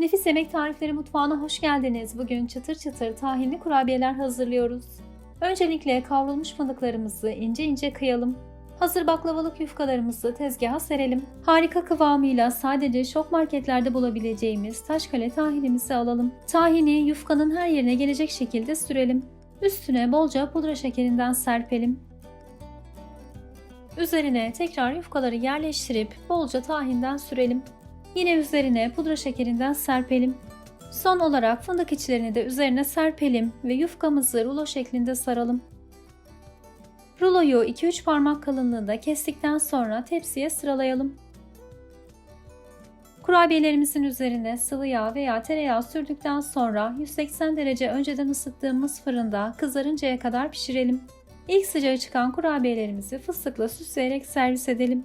Nefis Yemek Tarifleri Mutfağı'na hoş geldiniz. Bugün çıtır çıtır tahinli kurabiyeler hazırlıyoruz. Öncelikle kavrulmuş fındıklarımızı ince ince kıyalım. Hazır baklavalık yufkalarımızı tezgaha serelim. Harika kıvamıyla sadece şok marketlerde bulabileceğimiz taşkale tahinimizi alalım. Tahini yufkanın her yerine gelecek şekilde sürelim. Üstüne bolca pudra şekerinden serpelim. Üzerine tekrar yufkaları yerleştirip bolca tahinden sürelim. Yine üzerine pudra şekerinden serpelim. Son olarak fındık içlerini de üzerine serpelim ve yufkamızı rulo şeklinde saralım. Ruloyu 2-3 parmak kalınlığında kestikten sonra tepsiye sıralayalım. Kurabiyelerimizin üzerine sıvı yağ veya tereyağı sürdükten sonra 180 derece önceden ısıttığımız fırında kızarıncaya kadar pişirelim. İlk sıcağı çıkan kurabiyelerimizi fıstıkla süsleyerek servis edelim.